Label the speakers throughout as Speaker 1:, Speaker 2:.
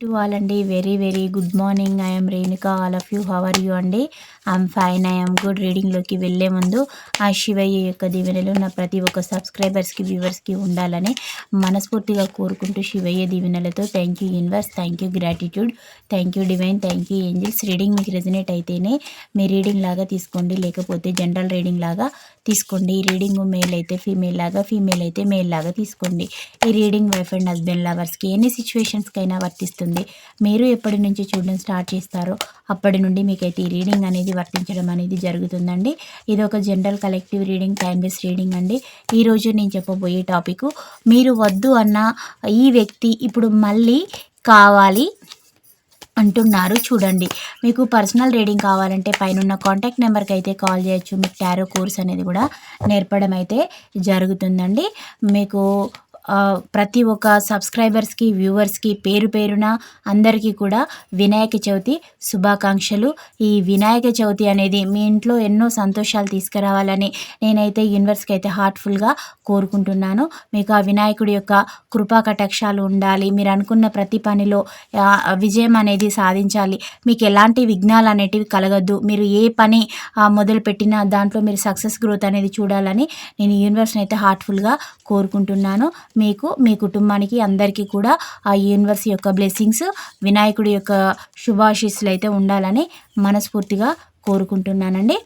Speaker 1: To all అండి. Very very good morning. I'm Renuka. All of you. How are you అండి? I'm fine. I'm good. రీడింగ్లోకి వెళ్ళే ముందు ఆ శివయ్య యొక్క దీవెనలు నా ప్రతి ఒక్క సబ్స్క్రైబర్స్కి వ్యూవర్స్కి ఉండాలని మనస్ఫూర్తిగా కోరుకుంటూ శివయ్య దీవెనలతో thank you universe. Thank you gratitude. Thank you divine. Thank you angels. Reading మీకు రెజినేట్ అయితేనే మీ రీడింగ్ లాగా తీసుకోండి. లేకపోతే జనరల్ రీడింగ్ లాగా తీసుకోండి. ఈ రీడింగ్ మేల్ అయితే ఫీమేల్ లాగా ఫీమేల్ అయితే మేల్ లాగా తీసుకోండి. ఈ రీడింగ్ వైఫ్ అండ్ హస్బెండ్ లవర్స్కి ఎన్ని సిచ్యువేషన్స్కైనా వర్తిస్తుంది. మీరు ఎప్పటి నుంచి చూడడం స్టార్ట్ చేస్తారో అప్పటి నుండి మీకైతే ఈ రీడింగ్ అనేది వర్తించడం అనేది జరుగుతుందండి. ఇది ఒక general collective reading time base reading అండి. ఈరోజు నేను చెప్పబోయే టాపిక్ మీరు వద్దు అన్న ఈ వ్యక్తి ఇప్పుడు మళ్ళీ కావాలి అంటున్నారు. చూడండి. మీకు పర్సనల్ రీడింగ్ కావాలంటే పైన కాంటాక్ట్ నెంబర్కి అయితే కాల్ చేయొచ్చు. మీకు టారో కోర్స్ అనేది కూడా నేర్పడం అయితే జరుగుతుందండి. మీకు ప్రతి ఒక్క సబ్స్క్రైబర్స్కి వ్యూవర్స్కి పేరు పేరున అందరికీ కూడా వినాయక చవితి శుభాకాంక్షలు. ఈ వినాయక చవితి అనేది మీ ఇంట్లో ఎన్నో సంతోషాలు తీసుకురావాలని నేనైతే యూనివర్స్కి అయితే హార్ట్ఫుల్గా కోరుకుంటున్నాను. మీకు ఆ వినాయకుడి యొక్క కృపా కటాక్షాలు ఉండాలి. మీరు అనుకున్న ప్రతి పనిలో విజయం అనేది సాధించాలి. మీకు ఎలాంటి విఘ్నాలు అనేటివి కలగద్దు. మీరు ఏ పని మొదలుపెట్టినా దాంట్లో మీరు సక్సెస్ గ్రోత్ అనేది చూడాలని నేను యూనివర్స్ని అయితే హార్ట్ఫుల్గా కోరుకుంటున్నాను. మీకు మీ కుటుంబానికి అందరికీ కూడా ఆ యూనివర్స్ యొక్క బ్లెస్సింగ్స్ వినాయకుడి యొక్క శుభాశీస్సులు అయితే ఉండాలని మనస్ఫూర్తిగా కోరుకుంటున్నానండి.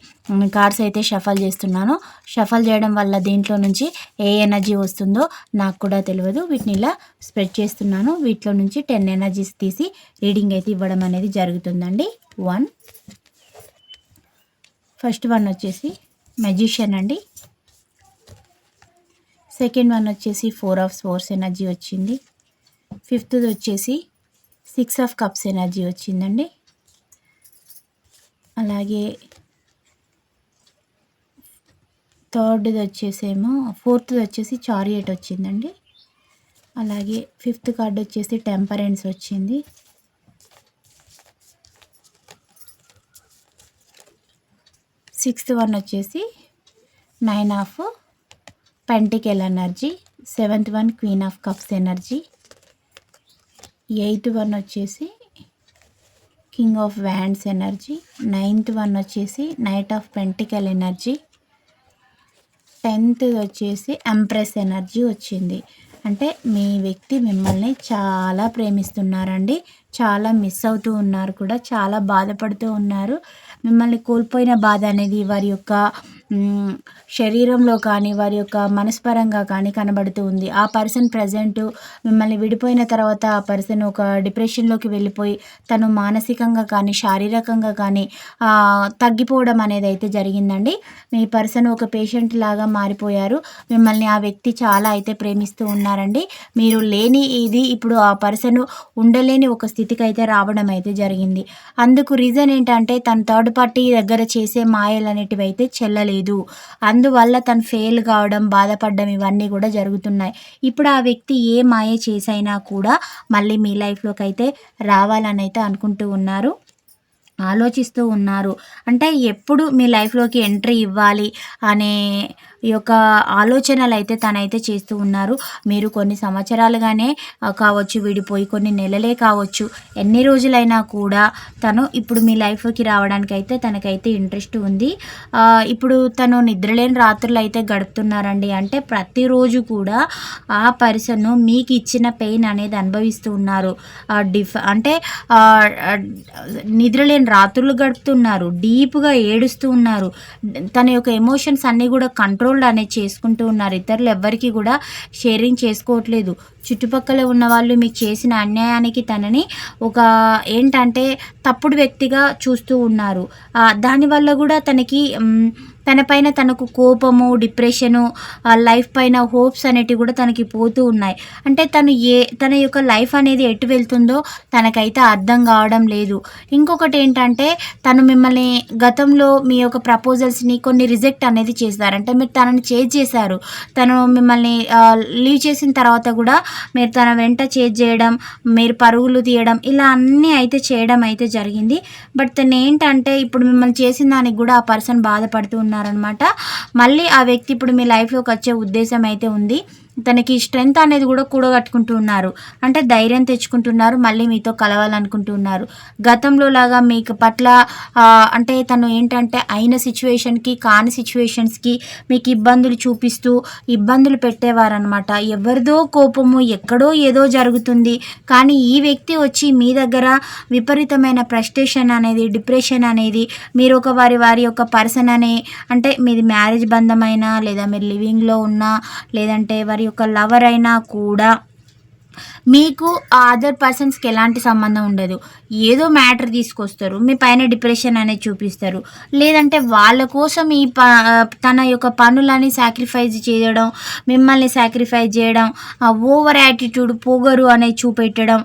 Speaker 1: కార్డ్స్ అయితే షఫల్ చేస్తున్నాను. షఫల్ చేయడం వల్ల దీంట్లో నుంచి ఏ ఎనర్జీ వస్తుందో నాకు కూడా తెలియదు. వీటిని ఇలా స్ప్రెడ్ చేస్తున్నాను. వీటిలో నుంచి టెన్ ఎనర్జీస్ తీసి రీడింగ్ అయితే ఇవ్వడం అనేది జరుగుతుందండి. వన్ ఫస్ట్ వన్ వచ్చేసి మెజిషియన్ అండి. సెకండ్ వన్ వచ్చేసి ఫోర్ ఆఫ్ ఫోర్స్ ఎనర్జీ వచ్చింది. ఫిఫ్త్ది వచ్చేసి సిక్స్ ఆఫ్ కప్స్ ఎనర్జీ వచ్చిందండి. అలాగే థర్డ్ది వచ్చేసేమో ఫోర్త్ది వచ్చేసి చారియట్ వచ్చిందండి. అలాగే ఫిఫ్త్ కార్డ్ వచ్చేసి టెంపరెన్స్ వచ్చింది. సిక్స్త్ వన్ వచ్చేసి nine of pentacle energy seventh one queen of cups energy eighth one వచ్చేసి king of wands energy ninth one వచ్చేసి knight of pentacle energy tenth వచ్చేసి ఎంప్రెస్ ఎనర్జీ వచ్చింది. అంటే మీ వ్యక్తి మిమ్మల్ని చాలా ప్రేమిస్తున్నారండి చాలా మిస్ అవుతూ ఉన్నారు కూడా చాలా బాధపడుతూ ఉన్నారు. మిమ్మల్ని కోల్పోయిన బాధ అనేది వారి యొక్క శరీరంలో కానీ వారి యొక్క మనస్పరంగా కానీ కనబడుతూ ఉంది. ఆ పర్సన్ ప్రజెంట్ మిమ్మల్ని విడిపోయిన తర్వాత ఆ పర్సన్ ఒక డిప్రెషన్లోకి వెళ్ళిపోయి తను మానసికంగా కానీ శారీరకంగా కానీ తగ్గిపోవడం అనేది అయితే జరిగిందండి. మీ పర్సన్ ఒక పేషెంట్ లాగా మారిపోయారు. మిమ్మల్ని ఆ వ్యక్తి చాలా అయితే ప్రేమిస్తూ ఉన్నారండి. మీరు లేని ఇది ఇప్పుడు ఆ పర్సన్ ఉండలేని ఒక స్థితికి అయితే రావడం అయితే జరిగింది. అందుకు రీజన్ ఏంటంటే తన థర్డ్ పార్టీ దగ్గర చేసే మాయలు అనేటివి అయితే చెల్లలేదు. అందువల్ల తను ఫెయిల్ కావడం బాధపడడం ఇవన్నీ కూడా జరుగుతున్నాయి. ఇప్పుడు ఆ వ్యక్తి ఏ మాయ చేసైనా కూడా మళ్ళీ మీ లైఫ్లోకి అయితే రావాలని అయితే అనుకుంటూ ఉన్నారు. ఆలోచిస్తూ ఉన్నారు. అంటే ఎప్పుడు మీ లైఫ్లోకి ఎంట్రీ ఇవ్వాలి అనే యొక్క ఆలోచనలు అయితే తనైతే చేస్తూ ఉన్నారు. మీరు కొన్ని సంవత్సరాలుగానే కావచ్చు విడిపోయి కొన్ని నెలలే కావచ్చు ఎన్ని రోజులైనా కూడా తను ఇప్పుడు మీ లైఫ్కి రావడానికి అయితే తనకైతే ఇంట్రెస్ట్ ఉంది. ఇప్పుడు తను నిద్రలేని రాత్రులు అయితే గడుపుతున్నారండి. అంటే ప్రతిరోజు కూడా ఆ పర్సన్ మీకు ఇచ్చిన పెయిన్ అనేది అనుభవిస్తూ ఉన్నారు. డిఫ్ అంటే నిద్రలేని రాత్రులు గడుపుతున్నారు. డీప్గా ఏడుస్తూ ఉన్నారు. తన యొక్క ఎమోషన్స్ అన్నీ కూడా కంట్రోల్ కంట్రోల్డ్ అనేది చేసుకుంటూ ఉన్నారు. ఇతరులు ఎవ్వరికి కూడా షేరింగ్ చేసుకోవట్లేదు. చుట్టుపక్కల ఉన్న వాళ్ళు మీకు చేసిన అన్యాయానికి తనని ఒక ఏంటంటే తప్పుడు వ్యక్తిగా చూస్తూ ఉన్నారు. దానివల్ల కూడా తనకి తన పైన తనకు కోపము డిప్రెషను లైఫ్ పైన హోప్స్ అనేటివి కూడా తనకి పోతూ ఉన్నాయి. అంటే తను ఏ తన యొక్క లైఫ్ అనేది ఎటు వెళ్తుందో తనకైతే అర్థం కావడం లేదు. ఇంకొకటి ఏంటంటే తను మిమ్మల్ని గతంలో మీ యొక్క ప్రపోజల్స్ని కొన్ని రిజెక్ట్ అనేది చేశారు. అంటే మీరు తనని చేజ్ చేశారు. తను మిమ్మల్ని లీవ్ చేసిన తర్వాత కూడా మీరు తన వెంట చేజ్ చేయడం మీరు పరుగులు తీయడం ఇలా అన్నీ అయితే చేయడం అయితే జరిగింది. బట్ తను ఏంటంటే ఇప్పుడు మిమ్మల్ని చేసిన దానికి కూడా ఆ పర్సన్ బాధపడుతూ ఉన్నారనమాట మళ్ళీ ఆ వ్యక్తి ఇప్పుడు మీ లైఫ్లోకి వచ్చే ఉద్దేశం అయితే ఉంది. తనకి స్ట్రెంగ్త్ అనేది కూడా కూడగట్టుకుంటున్నారు అంటే ధైర్యం తెచ్చుకుంటున్నారు మళ్ళీ మీతో కలవాలనుకుంటున్నారు. గతంలో లాగా మీకు పట్ల అంటే తను ఏంటంటే అయిన సిచ్యువేషన్కి కాని సిచ్యువేషన్స్కి మీకు ఇబ్బందులు చూపిస్తూ ఇబ్బందులు పెట్టేవారనమాట ఎవరిదో కోపము ఎక్కడో ఏదో జరుగుతుంది. కానీ ఈ వ్యక్తి వచ్చి మీ దగ్గర విపరీతమైన ఫ్రస్ట్రేషన్ అనేది డిప్రెషన్ అనేది మీరు ఒక వారి వారి యొక్క పర్సన్ అనే అంటే మీది మ్యారేజ్ బంధమైనా లేదా మీరు లివింగ్లో ఉన్నా లేదంటే వారి యొక్క లవర్ అయినా కూడా మీకు ఆ అదర్ పర్సన్స్కి ఎలాంటి సంబంధం ఉండదు. ఏదో మ్యాటర్ తీసుకొస్తారు. మీ పైన డిప్రెషన్ అనేది చూపిస్తారు. లేదంటే వాళ్ళ కోసం ఈ ప తన యొక్క పనులని సాక్రిఫైస్ చేయడం మిమ్మల్ని సాక్రిఫైస్ చేయడం ఓవర్ యాటిట్యూడ్ పొగరు అనేది చూపెట్టడం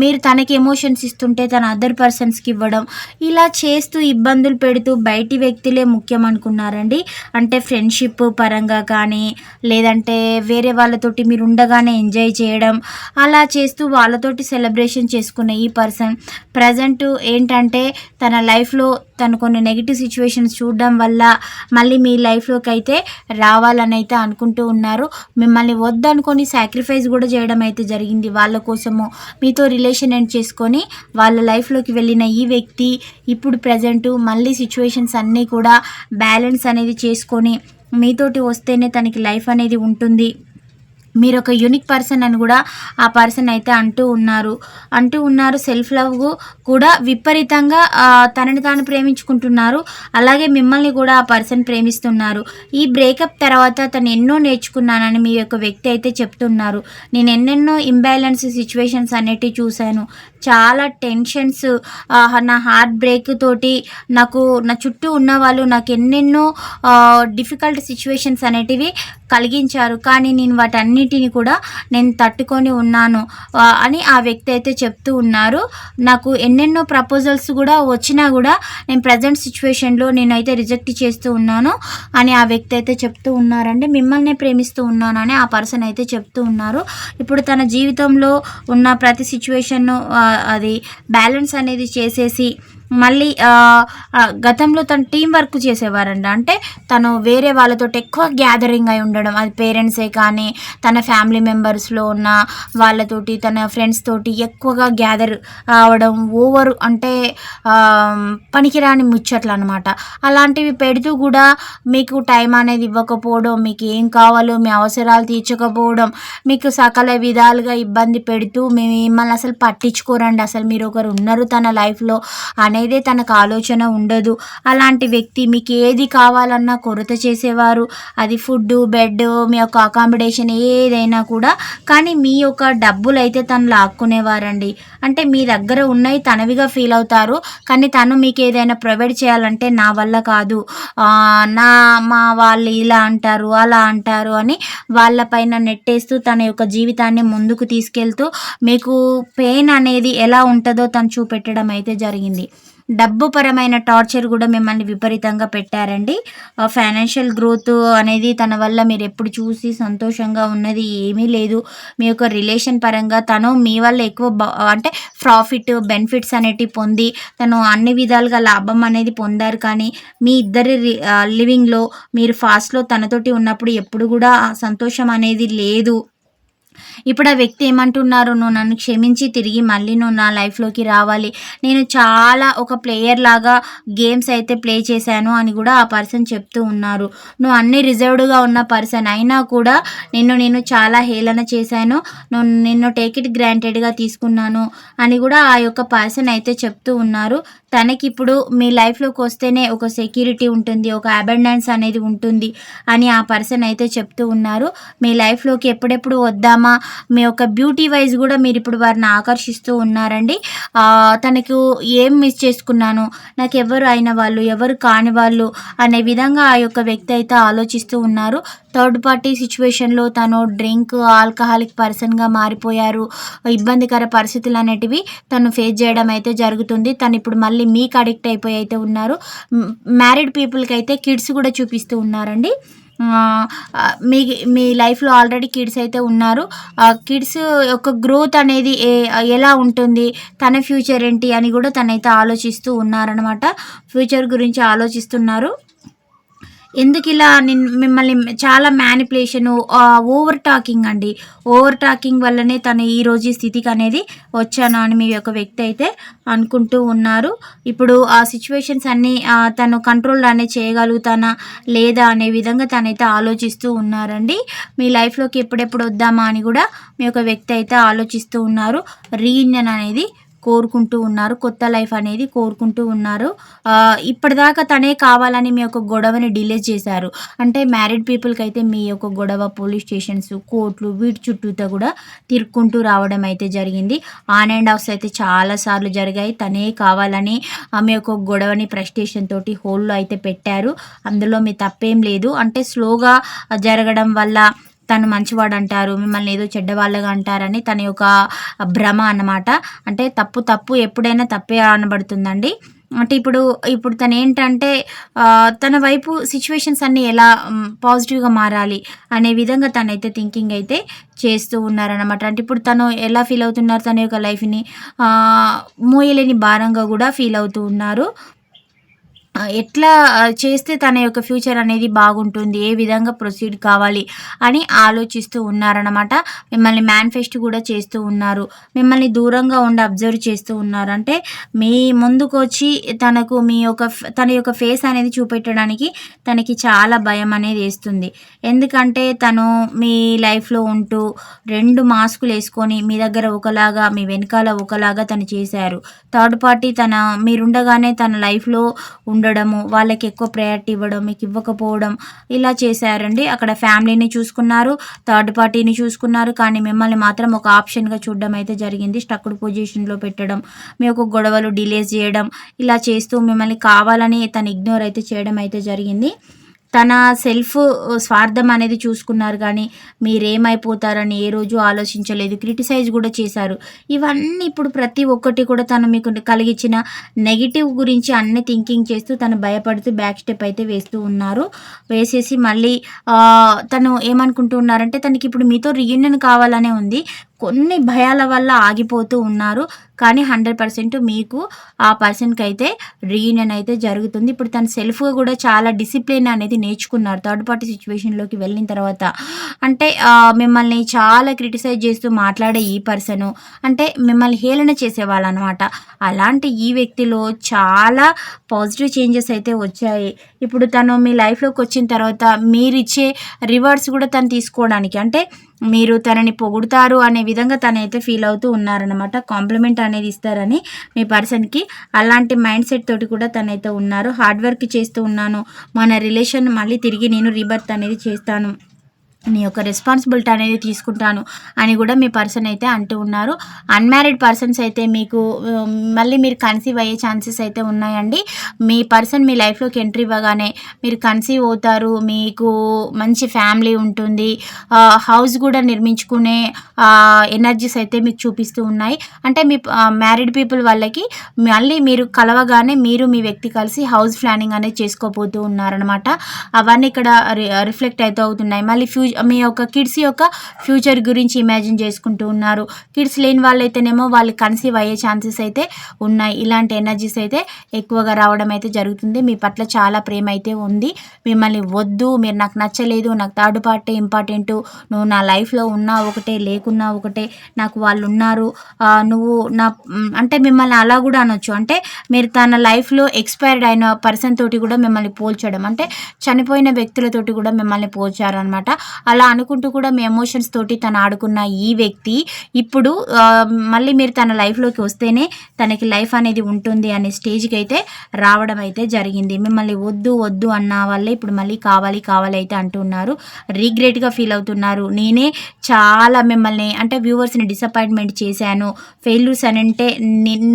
Speaker 1: మీరు తనకి ఎమోషన్స్ ఇస్తుంటే తన అదర్ పర్సన్స్కి ఇవ్వడం ఇలా చేస్తూ ఇబ్బందులు పెడుతూ బయటి వ్యక్తులే ముఖ్యం అనుకున్నారండి. అంటే ఫ్రెండ్షిప్ పరంగా కానీ లేదంటే వేరే వాళ్ళతోటి మీరు ఉండగానే ఎంజాయ్ చేయడం అలా చేస్తూ వాళ్ళతోటి సెలబ్రేషన్ చేసుకునే ఈ పర్సన్ ప్రజెంట్ ఏంటంటే తన లైఫ్లో తను కొన్ని నెగిటివ్ సిచ్యువేషన్స్ చూడడం వల్ల మళ్ళీ మీ లైఫ్లోకి అయితే రావాలని అయితే అనుకుంటూ ఉన్నారు. మిమ్మల్ని వద్దనుకొని సాక్రిఫైస్ కూడా చేయడం అయితే జరిగింది వాళ్ళ కోసము. మీతో రిలేషన్ ఎండ్ చేసుకొని వాళ్ళ లైఫ్లోకి వెళ్ళిన ఈ వ్యక్తి ఇప్పుడు ప్రజెంట్ మళ్ళీ సిచ్యువేషన్స్ అన్నీ కూడా బ్యాలెన్స్ అనేది చేసుకొని మీతోటి వస్తేనే తనకి లైఫ్ అనేది ఉంటుంది. మీరు ఒక యూనిక్ పర్సన్ అని కూడా ఆ పర్సన్ అయితే అంటూ ఉన్నారు. అంటూ ఉన్నారు సెల్ఫ్ లవ్ కూడా విపరీతంగా తనని తాను ప్రేమించుకుంటున్నారు. అలాగే మిమ్మల్ని కూడా ఆ పర్సన్ ప్రేమిస్తున్నారు. ఈ బ్రేకప్ తర్వాత తను ఎన్నో నేర్చుకున్నానని మీ యొక్క వ్యక్తి అయితే చెప్తున్నారు. నేను ఎన్నెన్నో ఇంబ్యాలెన్స్ సిచ్యువేషన్స్ అనేటివి చూశాను. చాలా టెన్షన్స్ నా హార్ట్ బ్రేక్ తోటి నాకు నా చుట్టూ ఉన్న వాళ్ళు నాకు ఎన్నెన్నో డిఫికల్ట్ సిచ్యువేషన్స్ అనేటివి కలిగించారు. కానీ నేను వాటన్నిటిని కూడా నేను తట్టుకొని ఉన్నాను అని ఆ వ్యక్తి అయితే చెప్తూ ఉన్నారు. నాకు ఎన్నెన్నో ప్రపోజల్స్ కూడా వచ్చినా కూడా నేను ప్రజెంట్ సిచ్యువేషన్లో నేనైతే రిజెక్ట్ చేస్తూ ఉన్నాను అని ఆ వ్యక్తి అయితే చెప్తూ ఉన్నారండి. మిమ్మల్ని ప్రేమిస్తూ ఉన్నానని ఆ పర్సన్ అయితే చెప్తూ ఉన్నారు. ఇప్పుడు తన జీవితంలో ఉన్న ప్రతి సిచ్యువేషన్ను అది బ్యాలెన్స్ అనేది చేసేసి మళ్ళీ గతంలో తను టీం వర్క్ చేసేవారండి అంటే తను వేరే వాళ్ళతో ఎక్కువ గ్యాదరింగ్ అయి ఉండడం. అది పేరెంట్సే కానీ తన ఫ్యామిలీ మెంబర్స్లో ఉన్న వాళ్ళతోటి తన ఫ్రెండ్స్ తోటి ఎక్కువగా గ్యాదర్ అవడం ఓవర్ అంటే పనికిరాని ముచ్చట్లు అనమాట అలాంటివి పెడుతూ కూడా మీకు టైం అనేది ఇవ్వకపోవడం మీకు ఏం కావాలో మీ అవసరాలు తీర్చకపోవడం మీకు సకల విధాలుగా ఇబ్బంది పెడుతూ మిమ్మల్ని అసలు పట్టించుకోరండి. అసలు మీరు ఒకరు ఉన్నారు తన లైఫ్లో అనే అనేదే తనకు ఆలోచన ఉండదు. అలాంటి వ్యక్తి మీకు ఏది కావాలన్నా కొరత చేసేవారు. అది ఫుడ్ బెడ్ మీ యొక్క అకామిడేషన్ ఏదైనా కూడా. కానీ మీ యొక్క డబ్బులు అయితే తను లాక్కునేవారండి అంటే మీ దగ్గర ఉన్నవి తనవిగా ఫీల్ అవుతారు. కానీ తను మీకు ఏదైనా ప్రొవైడ్ చేయాలంటే నా వల్ల కాదు. నా మా వాళ్ళు ఇలా అంటారు అలా అంటారు అని వాళ్ళపైన నెట్టేస్తూ తన యొక్క జీవితాన్ని ముందుకు తీసుకెళ్తూ మీకు పెయిన్ అనేది ఎలా ఉంటుందో తను చూపెట్టడం అయితే జరిగింది. డబ్బు పరమైన టార్చర్ కూడా మిమ్మల్ని విపరీతంగా పెట్టారండి. ఫైనాన్షియల్ గ్రోత్ అనేది తన వల్ల మీరు ఎప్పుడు చూసి సంతోషంగా ఉన్నది ఏమీ లేదు. మీ యొక్క రిలేషన్ పరంగా తను మీ వల్ల ఎక్కువ అంటే ప్రాఫిట్ బెనిఫిట్స్ అనేటివి పొంది తను అన్ని విధాలుగా లాభం అనేది పొందారు. కానీ మీ ఇద్దరి లివింగ్లో మీరు ఫాస్ట్లో తనతోటి ఉన్నప్పుడు ఎప్పుడు కూడా సంతోషం అనేది లేదు. ఇప్పుడు ఆ వ్యక్తి ఏమంటున్నారు నువ్వు నన్ను క్షమించి తిరిగి మళ్ళీ నువ్వు నా లైఫ్లోకి రావాలి. నేను చాలా ఒక ప్లేయర్ లాగా గేమ్స్ అయితే ప్లే చేశాను అని కూడా ఆ పర్సన్ చెప్తూ ఉన్నారు. నువ్వు అన్ని రిజర్వ్డ్గా ఉన్న పర్సన్ అయినా కూడా నిన్ను నేను చాలా హేళన చేశాను. నువ్వు నిన్ను టేక్ ఇట్ గ్రాంటెడ్గా తీసుకున్నాను అని కూడా ఆ యొక్క పర్సన్ అయితే చెప్తూ ఉన్నారు. తనకి ఇప్పుడు మీ లైఫ్లోకి వస్తేనే ఒక సెక్యూరిటీ ఉంటుంది ఒక అబెండెన్స్ అనేది ఉంటుంది అని ఆ పర్సన్ అయితే చెప్తూ ఉన్నారు. మీ లైఫ్లోకి ఎప్పుడెప్పుడు వద్దామా? మీ యొక్క బ్యూటీ వైజ్ కూడా మీరు ఇప్పుడు వారిని ఆకర్షిస్తూ ఉన్నారండి. తనకు ఏం మిస్ చేసుకున్నాను? నాకు ఎవరు అయిన వాళ్ళు ఎవరు కాని వాళ్ళు అనే విధంగా ఆ యొక్క వ్యక్తి అయితే ఆలోచిస్తూ ఉన్నారు. థర్డ్ పార్టీ సిచ్యువేషన్లో తను డ్రింక్ ఆల్కహాలిక్ పర్సన్గా మారిపోయారు. ఇబ్బందికర పరిస్థితులు అనేటివి తను ఫేస్ చేయడం అయితే జరుగుతుంది. తను ఇప్పుడు మళ్ళీ మీకు అడిక్ట్ అయిపోయి అయితే ఉన్నారు. మ్యారీడ్ పీపుల్కి అయితే కిడ్స్ కూడా చూపిస్తూ ఉన్నారండి. మీ మీ లైఫ్లో ఆల్రెడీ కిడ్స్ అయితే ఉన్నారు. కిడ్స్ యొక్క గ్రోత్ అనేది ఏ- ఎలా ఉంటుంది తన ఫ్యూచర్ ఏంటి అని కూడా తనైతే ఆలోచిస్తూ ఉన్నారనమాట ఫ్యూచర్ గురించి ఆలోచిస్తున్నారు. ఎందుకు ఇలా మిమ్మల్ని చాలా మ్యానిపులేషన్ ఓవర్ టాకింగ్ అండి. ఓవర్ టాకింగ్ వల్లనే తను ఈ రోజు ఈ స్థితికి అనేది వచ్చాను అని మీ యొక్క వ్యక్తి అయితే అనుకుంటూ ఉన్నారు. ఇప్పుడు ఆ సిచ్యువేషన్స్ అన్నీ తను కంట్రోల్ అనేది చేయగలుగుతానా లేదా అనే విధంగా తనైతే ఆలోచిస్తూ ఉన్నారండి. మీ లైఫ్లోకి ఎప్పుడెప్పుడు వద్దామా అని కూడా మీ యొక్క వ్యక్తి అయితే ఆలోచిస్తూ ఉన్నారు. రీయూనియన్ అనేది కోరుకుంటూ ఉన్నారు. కొత్త లైఫ్ అనేది కోరుకుంటూ ఉన్నారు. ఇప్పటిదాకా తనే కావాలని మీ యొక్క గొడవని డిలే చేశారు. అంటే మ్యారీడ్ పీపుల్కి అయితే మీ యొక్క గొడవ పోలీస్ స్టేషన్స్ కోర్టులు వీటి చుట్టూతో కూడా తిరుక్కుంటూ రావడం అయితే జరిగింది. ఆన్ అండ్ ఆఫ్స్ అయితే చాలాసార్లు జరిగాయి. తనే కావాలని ఆమె యొక్క గొడవని ప్రెస్టేషన్ తోటి హోల్లో అయితే పెట్టారు. అందులో మీ తప్పేం లేదు. అంటే స్లోగా జరగడం వల్ల తను మంచివాడు అంటారు మిమ్మల్ని ఏదో చెడ్డవాళ్ళగా అంటారని తన యొక్క భ్రమ అన్నమాట. అంటే తప్పు తప్పు ఎప్పుడైనా తప్పే అనబడుతుందండి. అంటే ఇప్పుడు ఇప్పుడు తను ఏంటంటే తన వైపు సిచ్యువేషన్స్ అన్నీ ఎలా పాజిటివ్గా మారాలి అనే విధంగా తనైతే థింకింగ్ అయితే చేస్తూ ఉన్నారనమాట అంటే ఇప్పుడు తను ఎలా ఫీల్ అవుతున్నారు తన యొక్క లైఫ్ని మోయలేని భారంగా కూడా ఫీల్ అవుతూ ఉన్నారు. ఎట్లా చేస్తే తన యొక్క ఫ్యూచర్ అనేది బాగుంటుంది ఏ విధంగా ప్రొసీడ్ కావాలి అని ఆలోచిస్తూ ఉన్నారనమాట మిమ్మల్ని మేనిఫెస్ట్ కూడా చేస్తూ ఉన్నారు. మిమ్మల్ని దూరంగా ఉండి అబ్జర్వ్ చేస్తూ ఉన్నారు అంటే మీ ముందుకు వచ్చి తనకు మీ యొక్క తన యొక్క ఫేస్ అనేది చూపెట్టడానికి తనకి చాలా భయం అనేది వేస్తుంది. ఎందుకంటే తను మీ లైఫ్లో ఉంటూ రెండు మాస్కులు వేసుకొని మీ దగ్గర ఒకలాగా మీ వెనకాల ఒకలాగా తను చేశారు. థర్డ్ పార్టీ తన మీరుండగానే తన లైఫ్లో ఉండడము వాళ్ళకి ఎక్కువ ప్రయారిటీ ఇవ్వడం మీకు ఇవ్వకపోవడం ఇలా చేశారండి. అక్కడ ఫ్యామిలీని చూసుకున్నారు థర్డ్ పార్టీని చూసుకున్నారు. కానీ మిమ్మల్ని మాత్రం ఒక ఆప్షన్గా చూడడం అయితే జరిగింది. స్టక్డ్ పొజిషన్లో పెట్టడం మీ యొక్క గొడవలు డిలేస్ చేయడం ఇలా చేస్తూ మిమ్మల్ని కావాలని తను ఇగ్నోర్ అయితే చేయడం అయితే జరిగింది. తన సెల్ఫ్ స్వార్థం అనేది చూసుకున్నారు కానీ మీరేమైపోతారని ఏ రోజు ఆలోచించలేదు. క్రిటిసైజ్ కూడా చేశారు. ఇవన్నీ ఇప్పుడు ప్రతి ఒక్కటి కూడా తను మీకు కలిగించిన నెగిటివ్ గురించి అన్ని థింకింగ్ చేస్తూ తను భయపడుతూ బ్యాక్ స్టెప్ అయితే వేస్తూ ఉన్నారు. వేసేసి మళ్ళీ తను ఏమనుకుంటూ ఉన్నారంటే తనకి ఇప్పుడు మీతో రీయూనియన్ కావాలనే ఉంది. కొన్ని భయాల వల్ల ఆగిపోతూ ఉన్నారు. కానీ హండ్రెడ్ పర్సెంట్ మీకు ఆ పర్సన్కి అయితే రీయూనియన్ అయితే జరుగుతుంది. ఇప్పుడు తను సెల్ఫ్గా కూడా చాలా డిసిప్లిన్ అనేది నేర్చుకున్నారు. థర్డ్ పార్టీ సిచ్యువేషన్లోకి వెళ్ళిన తర్వాత అంటే మిమ్మల్ని చాలా క్రిటిసైజ్ చేస్తూ మాట్లాడే ఈ పర్సను అంటే మిమ్మల్ని హేళన చేసేవాళ్ళు అనమాట అలాంటి ఈ వ్యక్తిలో చాలా పాజిటివ్ చేంజెస్ అయితే వచ్చాయి. ఇప్పుడు తను మీ లైఫ్లోకి వచ్చిన తర్వాత మీరిచ్చే రివార్డ్స్ కూడా తను తీసుకోవడానికి అంటే మీరు తనని పొగుడుతారు అనే విధంగా తనైతే ఫీల్ అవుతూ ఉన్నారనమాట కాంప్లిమెంట్ అనేది ఇస్తారని మీ పర్సన్కి అలాంటి మైండ్ సెట్ తోటి కూడా తనైతే ఉన్నారు. హార్డ్ వర్క్ చేస్తూ ఉన్నాను. మన రిలేషన్ మళ్ళీ తిరిగి నేను రీబర్త్ అనేది చేస్తాను. నీ యొక్క రెస్పాన్సిబిలిటీ అనేది తీసుకుంటాను అని కూడా మీ పర్సన్ అయితే అంటూ ఉన్నారు. అన్మ్యారీడ్ పర్సన్స్ అయితే మీకు మళ్ళీ మీరు కన్సీవ్ అయ్యే ఛాన్సెస్ అయితే ఉన్నాయండి. మీ పర్సన్ మీ లైఫ్లోకి ఎంట్రీ ఇవ్వగానే మీరు కన్సీవ్ అవుతారు మీకు మంచి ఫ్యామిలీ ఉంటుంది హౌస్ కూడా నిర్మించుకునే ఎనర్జీస్ అయితే మీకు చూపిస్తూ ఉన్నాయి. అంటే మీ మ్యారీడ్ పీపుల్ వాళ్ళకి మళ్ళీ మీరు కలవగానే మీరు మీ వ్యక్తి కలిసి హౌస్ ప్లానింగ్ అనేది చేసుకోబోతూ ఉన్నారనమాట అవన్నీ ఇక్కడ రిఫ్లెక్ట్ అయితే అవుతున్నాయి. మళ్ళీ ఫ్యూ మీ యొక్క కిడ్స్ యొక్క ఫ్యూచర్ గురించి ఇమాజిన్ చేసుకుంటూ ఉన్నారు. కిడ్స్ లేని వాళ్ళైతేనేమో వాళ్ళు కన్సీవ్ అయ్యే ఛాన్సెస్ అయితే ఉన్నాయి. ఇలాంటి ఎనర్జీస్ అయితే ఎక్కువగా రావడం అయితే జరుగుతుంది. మీ పట్ల చాలా ప్రేమ అయితే ఉంది. మిమ్మల్ని వద్దు మీరు నాకు నచ్చలేదు నాకు థర్డ్ పార్టీ ఇంపార్టెంట్ నువ్వు నా లైఫ్లో ఉన్నా ఒకటే లేకున్నా ఒకటే నాకు వాళ్ళు ఉన్నారు. నువ్వు నా అంటే మిమ్మల్ని అలా కూడా అనొచ్చు. అంటే మీరు తన లైఫ్లో ఎక్స్పైర్డ్ అయిన పర్సన్ తోటి కూడా మిమ్మల్ని పోల్చడం. అంటే చనిపోయిన వ్యక్తులతోటి కూడా మిమ్మల్ని పోల్చారనమాట అలా అనుకుంటూ కూడా మీ ఎమోషన్స్ తోటి తను ఆడుకున్న ఈ వ్యక్తి ఇప్పుడు మళ్ళీ మీరు తన లైఫ్లోకి వస్తేనే తనకి లైఫ్ అనేది ఉంటుంది అనే స్టేజ్కి అయితే రావడం అయితే జరిగింది. మిమ్మల్ని వద్దు వద్దు అన్న వాళ్ళే ఇప్పుడు మళ్ళీ కావాలి కావాలి అయితే అంటున్నారు. రీగ్రెట్గా ఫీల్ అవుతున్నారు. నేనే చాలా మిమ్మల్ని అంటే వ్యూవర్స్ని డిసప్పాయింట్మెంట్ చేశాను. ఫెయిల్యూర్స్ అని అంటే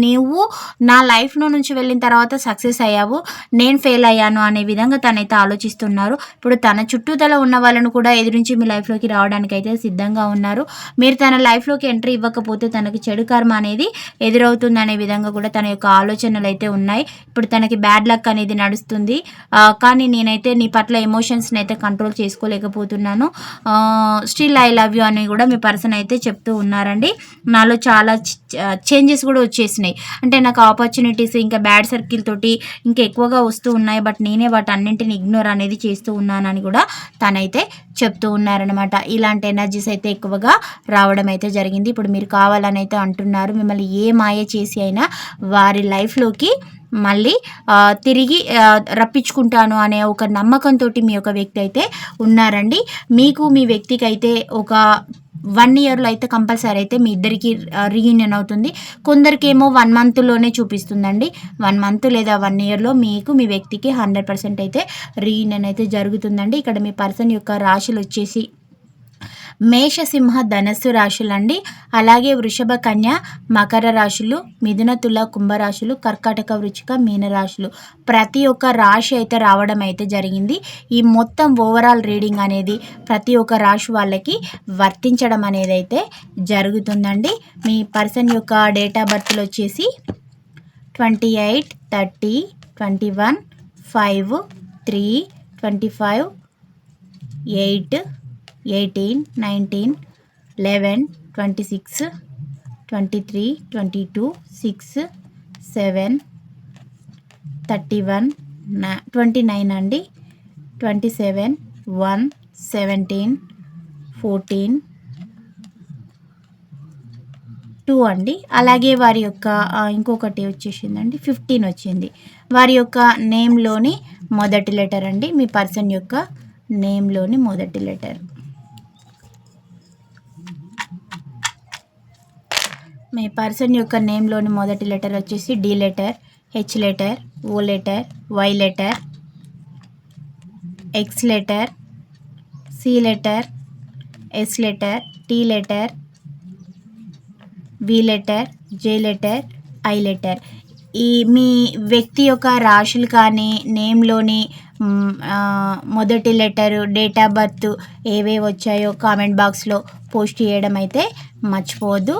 Speaker 1: నువ్వు నా లైఫ్లో నుంచి వెళ్ళిన తర్వాత సక్సెస్ అయ్యావు. నేను ఫెయిల్ అయ్యాను అనే విధంగా తనైతే ఆలోచిస్తున్నారు. ఇప్పుడు తన చుట్టూతల ఉన్న వాళ్ళను కూడా ఎదురు నుంచి మీ లైఫ్లోకి రావడానికి అయితే సిద్ధంగా ఉన్నారు. మీరు తన లైఫ్లోకి ఎంట్రీ ఇవ్వకపోతే తనకి చెడు కర్మ అనేది ఎదురవుతుంది అనే విధంగా కూడా తన యొక్క ఆలోచనలు అయితే ఉన్నాయి. ఇప్పుడు తనకి బ్యాడ్ లక్ అనేది నడుస్తుంది. కానీ నేనైతే నీ పట్ల ఎమోషన్స్ని అయితే కంట్రోల్ చేసుకోలేకపోతున్నాను. స్టిల్ ఐ లవ్ యూ అని కూడా మీ పర్సన్ అయితే చెప్తూ ఉన్నారండి. నాలో చాలా చేంజెస్ కూడా వచ్చేసినాయి. అంటే నాకు ఆపర్చునిటీస్ ఇంకా బ్యాడ్ సర్కిల్ తోటి ఇంకా ఎక్కువగా వస్తూ ఉన్నాయి. బట్ నేనే వాటి అన్నింటిని ఇగ్నోర్ అనేది చేస్తూ ఉన్నానని కూడా తనైతే చెప్తూ ఉన్నారనమాట ఇలాంటి ఎనర్జీస్ అయితే ఎక్కువగా రావడం అయితే జరిగింది. ఇప్పుడు మీరు కావాలని అయితే అంటున్నారు మిమ్మల్ని ఏ మాయ చేసి అయినా వారి లైఫ్లోకి మళ్ళీ తిరిగి రప్పించుకుంటాను అనే ఒక నమ్మకంతో మీ యొక్క వ్యక్తి అయితే ఉన్నారండి. మీకు మీ వ్యక్తికి అయితే ఒక వన్ ఇయర్లో అయితే కంపల్సరీ అయితే మీ ఇద్దరికి రీయూనియన్ అవుతుంది. కొందరికేమో వన్ మంత్లోనే చూపిస్తుందండి. వన్ మంత్ లేదా వన్ ఇయర్లో మీకు మీ వ్యక్తికి హండ్రెడ్ పర్సెంట్ అయితే రీయూనియన్ అయితే జరుగుతుందండి. ఇక్కడ మీ పర్సన్ యొక్క రాశులు వచ్చేసి మేషసింహ ధనస్సు రాశులండి. అలాగే వృషభ కన్య మకర రాశులు మిథున తుల కుంభరాశులు కర్కాటక వృచ్చిక మీనరాశులు ప్రతి ఒక్క రాశి అయితే రావడం అయితే జరిగింది. ఈ మొత్తం ఓవరాల్ రీడింగ్ అనేది ప్రతి ఒక్క రాశి వాళ్ళకి వర్తించడం అనేది అయితే జరుగుతుందండి. మీ పర్సన్ యొక్క డేట్ ఆఫ్ బర్త్లు వచ్చేసి twenty eight thirty twenty one five three twenty five eight eighteen nineteen eleven twenty six twenty three twenty two six seven thirty one twenty nine అండి. Twenty seven one seventeen fourteen two అండి. అలాగే వారి యొక్క ఇంకొకటి వచ్చేసిందండి fifteen వచ్చింది. వారి యొక్క నేమ్లోని మొదటి లెటర్ అండి మీ పర్సన్ యొక్క నేమ్లోని మొదటి లెటర్. మీ పర్సన్ యొక్క నేమ్లోని మొదటి లెటర్ వచ్చేసి D letter H letter O letter Y letter X letter C letter S letter T letter V letter J letter I letter. ఈ మీ వ్యక్తి యొక్క రాశులు కానీ నేమ్లోని మొదటి లెటరు డేట్ ఆఫ్ బర్త్ ఏవే వచ్చాయో కామెంట్ బాక్స్లో పోస్ట్ చేయడం అయితే మర్చిపోవద్దు.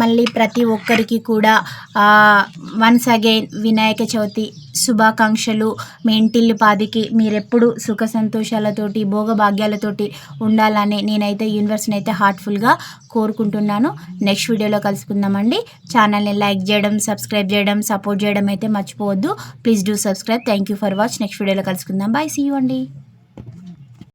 Speaker 1: మళ్ళీ ప్రతి ఒక్కరికి కూడా వన్స్ అగైన్ వినాయక చవితి శుభాకాంక్షలు. మీ ఇంటిల్లి పాదికి మీరెప్పుడు సుఖ సంతోషాలతోటి భోగభాగ్యాలతోటి ఉండాలని నేనైతే యూనివర్స్ని అయితే హార్ట్ఫుల్గా కోరుకుంటున్నాను. నెక్స్ట్ వీడియోలో కలుసుకుందామండి. ఛానల్ని లైక్ చేయడం సబ్స్క్రైబ్ చేయడం సపోర్ట్ చేయడం అయితే మర్చిపోవద్దు. Please do subscribe. Thank you for watch. Next వీడియోలో కలుసుకుందాం. బాయ్. సీ యూ అండి.